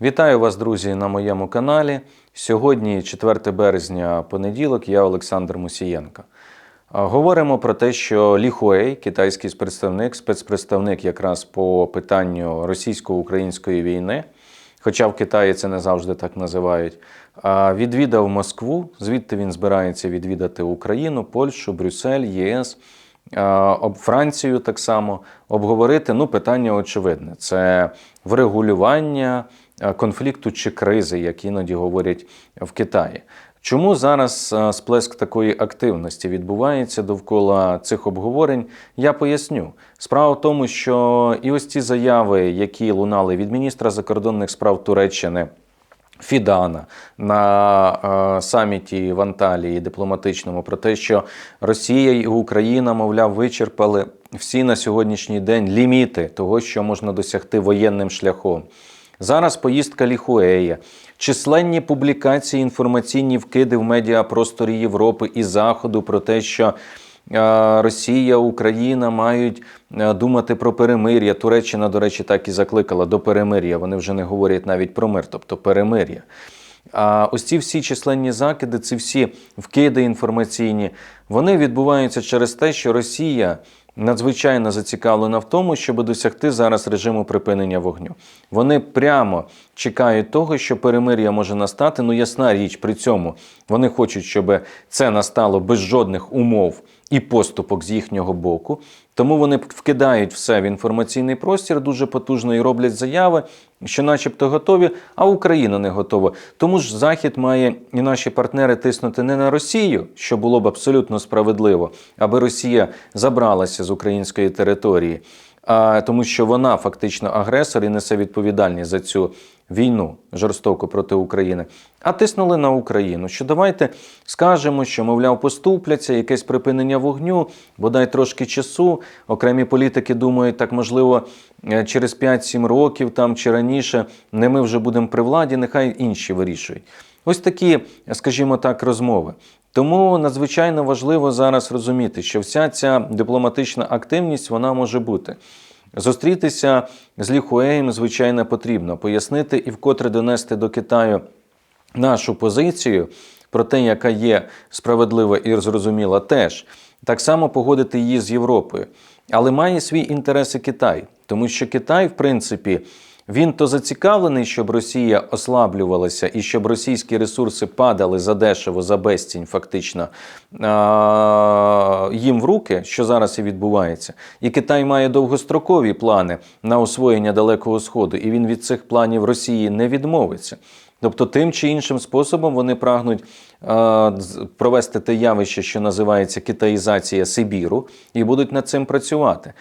Вітаю вас, друзі, на моєму каналі. Сьогодні, 4 березня, понеділок, я Олександр Мусієнко. Говоримо про те, що Лі Хуей, китайський представник, спецпредставник якраз по питанню російсько-української війни, хоча в Китаї це не завжди так називають, відвідав Москву. Звідти він збирається відвідати Україну, Польщу, Брюссель, ЄС. об Францію так само обговорити ну, питання очевидне: це врегулювання конфлікту чи кризи, як іноді говорять в Китаї. Чому зараз е, сплеск такої активності відбувається довкола цих обговорень? Я поясню. Справа в тому, що і ось ці заяви, які лунали від міністра закордонних справ Туреччини. Фідана на е, саміті в Анталії дипломатичному про те, що Росія і Україна, мовляв, вичерпали всі на сьогоднішній день ліміти того, що можна досягти воєнним шляхом. Зараз поїздка Ліхуея, численні публікації, інформаційні вкиди в медіапросторі Європи і Заходу про те, що е, Росія, Україна мають е, думати про перемир'я. Туреччина, до речі, так і закликала до перемир'я. Вони вже не говорять навіть про мир, тобто перемир'я. А ось ці всі численні закиди, ці всі вкиди інформаційні, вони відбуваються через те, що Росія надзвичайно зацікавлена в тому, щоб досягти зараз режиму припинення вогню. Вони прямо чекають того, що перемир'я може настати. Ну, ясна річ, при цьому вони хочуть, щоб це настало без жодних умов і поступок з їхнього боку. Тому вони вкидають все в інформаційний простір дуже потужно і роблять заяви, що, начебто, готові, а Україна не готова. Тому ж Захід має і наші партнери тиснути не на Росію, що було б абсолютно справедливо, аби Росія забралася з української території, тому, що вона фактично агресор і несе відповідальність за цю війну жорстоко проти України, а тиснули на Україну. Що давайте скажемо, що, мовляв, поступляться, якесь припинення вогню, бодай трошки часу. Окремі політики думають, так можливо, е, через 5-7 років там чи раніше не ми вже будемо при владі, нехай інші вирішують. Ось такі, скажімо так, розмови. Тому надзвичайно важливо зараз розуміти, що вся ця дипломатична активність вона може бути. Зустрітися з Ліхуеєм, звичайно, потрібно пояснити і вкотре донести до Китаю нашу позицію про те, яка є справедлива і зрозуміла, теж так само погодити її з Європою. Але має свій інтерес і Китай, тому що Китай, в принципі, він то зацікавлений, щоб Росія ослаблювалася і щоб російські ресурси падали за дешево, за безцінь, фактично їм в руки, що зараз і відбувається. І Китай має довгострокові плани на освоєння Далекого Сходу, і він від цих планів Росії не відмовиться. Тобто, тим чи іншим способом вони прагнуть е, провести те явище, що називається китаїзація Сибіру, і будуть над цим працювати.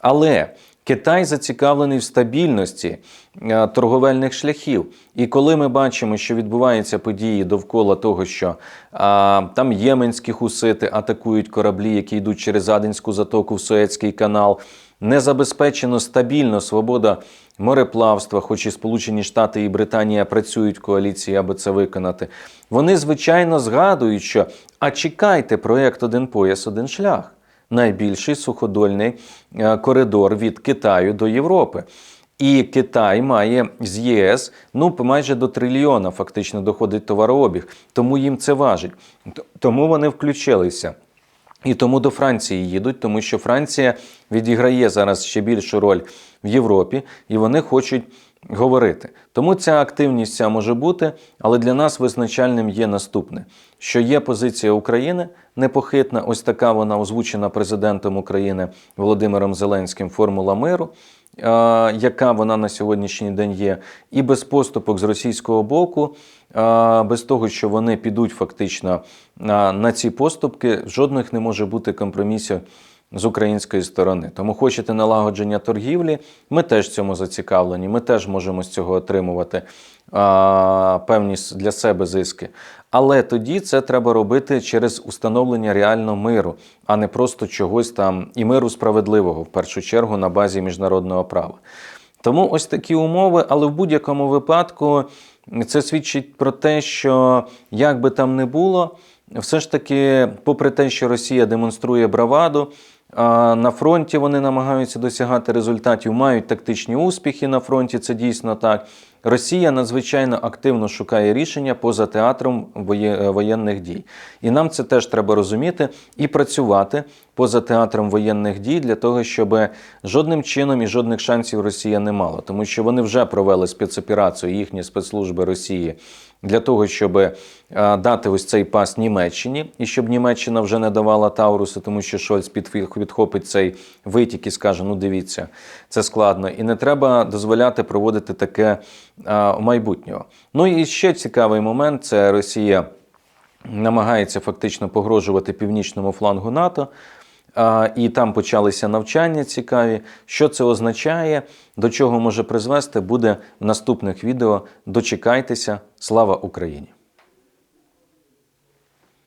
Але Китай зацікавлений в стабільності е, торговельних шляхів. І коли ми бачимо, що відбуваються події довкола того, що а, там єменські хусити атакують кораблі, які йдуть через Аденську затоку в Суецький канал, не забезпечено стабільно свобода мореплавства, хоч і Сполучені Штати і Британія працюють в коаліції, аби це виконати. Вони звичайно згадують, що а чекайте проєкт один пояс, один шлях найбільший суходольний е, коридор від Китаю до Європи. І Китай має з ЄС ну майже до трильйона фактично доходить товарообіг, тому їм це важить. Тому вони включилися. І тому до Франції їдуть, тому що Франція відіграє зараз ще більшу роль в Європі, і вони хочуть говорити. Тому ця активність ця може бути, але для нас визначальним є наступне: що є позиція України непохитна, ось така вона озвучена президентом України Володимиром Зеленським формула миру. Яка вона на сьогоднішній день є, і без поступок з російського боку, без того, що вони підуть фактично на ці поступки, жодних не може бути компромісів з української сторони. Тому хочете налагодження торгівлі, ми теж цьому зацікавлені, ми теж можемо з цього отримувати а, певні для себе зиски. Але тоді це треба робити через установлення реального миру, а не просто чогось там і миру справедливого, в першу чергу, на базі міжнародного права. Тому ось такі умови, але в будь-якому випадку це свідчить про те, що як би там не було, все ж таки, попри те, що Росія демонструє браваду, На фронті вони намагаються досягати результатів, мають тактичні успіхи на фронті, це дійсно так. Росія надзвичайно активно шукає рішення поза театром воє- воєнних дій. І нам це теж треба розуміти і працювати поза театром воєнних дій для того, щоб жодним чином і жодних шансів Росія не мала, тому що вони вже провели спецоперацію їхні спецслужби Росії для того, щоб е, дати ось цей пас Німеччині, і щоб Німеччина вже не давала Тауруси, тому що Шольц підхопить цей витік і скаже: ну дивіться, це складно, і не треба дозволяти проводити таке е, майбутнього. Ну і ще цікавий момент: це Росія намагається фактично погрожувати північному флангу НАТО. І там почалися навчання цікаві. Що це означає, до чого може призвести, буде в наступних відео. Дочекайтеся. Слава Україні!